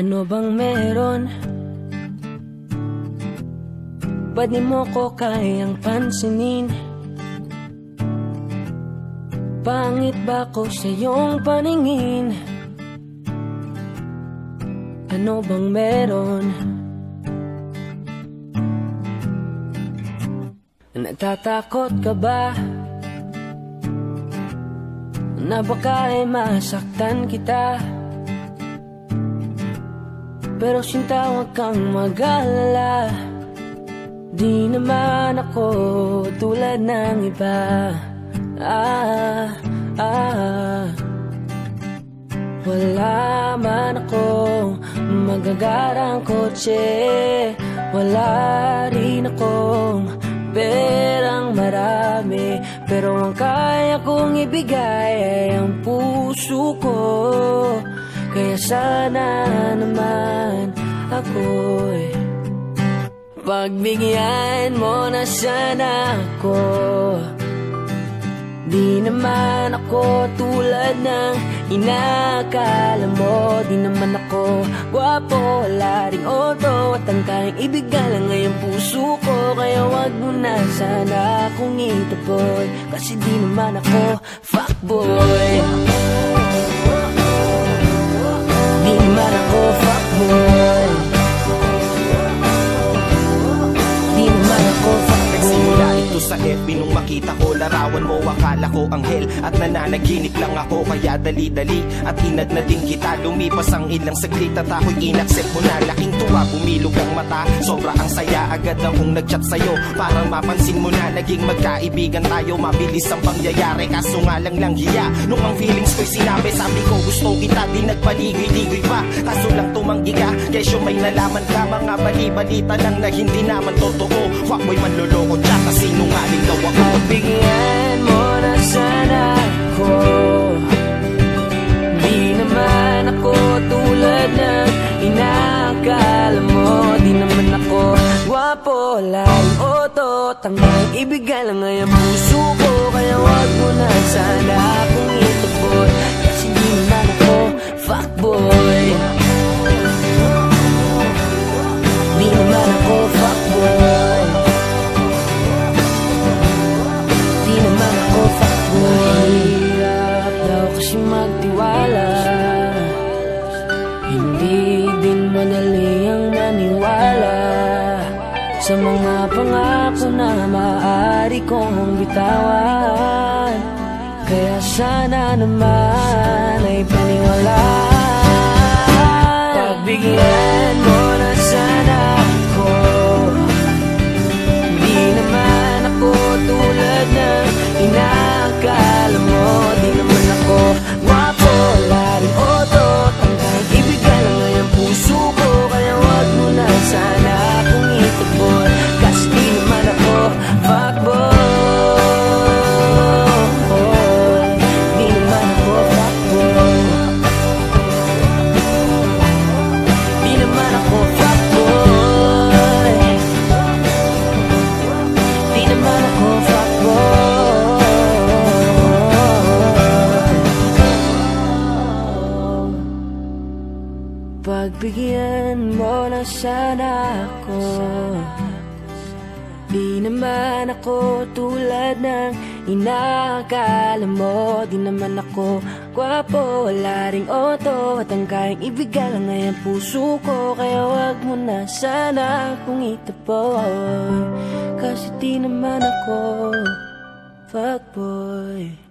Ano bang meron? Ba't di mo ko kayang pansinin? Pangit ba ko sa iyong paningin? Ano bang meron? Natatakot ka ba? Na baka ay masaktan kita? Pero sinta huwag kang mag-alala Di naman ako tulad ng iba Ah, ah Wala man ako magagarang kotse Wala rin akong perang marami Pero ang kaya kong ibigay ay ang puso ko. Kaya sana naman ako'y Pagbigyan mo na sana ako. Di naman ako tulad ng inakala mo Di naman ako gwapo, wala ring oto At ang kayang ibigay lang ngayong puso ko. Kaya wag mo na sana akong itapoy Kasi di naman ako fuckboy sa FB nung makita ko Larawan mo akala ko anghel. At nananaginip lang ako Kaya dali-dali At inad na din kita. Lumipas ang ilang saglit At ako'y inaccept mo na. Laking tuwa Bumilog ang mata. Sobra ang saya Agad akong nagchat sa'yo. Parang mapansin mo na Naging magkaibigan tayo. Mabilis ang pangyayari Kaso nga lang lang hiya Nung ang feelings ko'y sinabi Sabi ko gusto kita Di nagpaligoy-ligoy pa. Kaso lang Kesyo may nalaman ka Mga bali-balita lang na hindi naman totoo. Fuckboy manloloko Tsaka sinungaling daw ako? Pagbigyan mo na sana ako. Di naman ako tulad ng inakala mo. Di naman ako gwapo, laring oto Tanggang ibigay lang ay ang puso ko Kaya wag mo na sana akong madali ang maniwala Sa mga pangako na maaari kong bitawan. Kaya sana naman ay paniwalaan Pagbigyan mo na sana ako. Di naman ako tulad ng inakala mo. Di naman ako gwapo, wala ring oto At ang kayang ay ang puso ko. Kaya wag mo na sana akong itapoy Kasi di naman ako fuckboy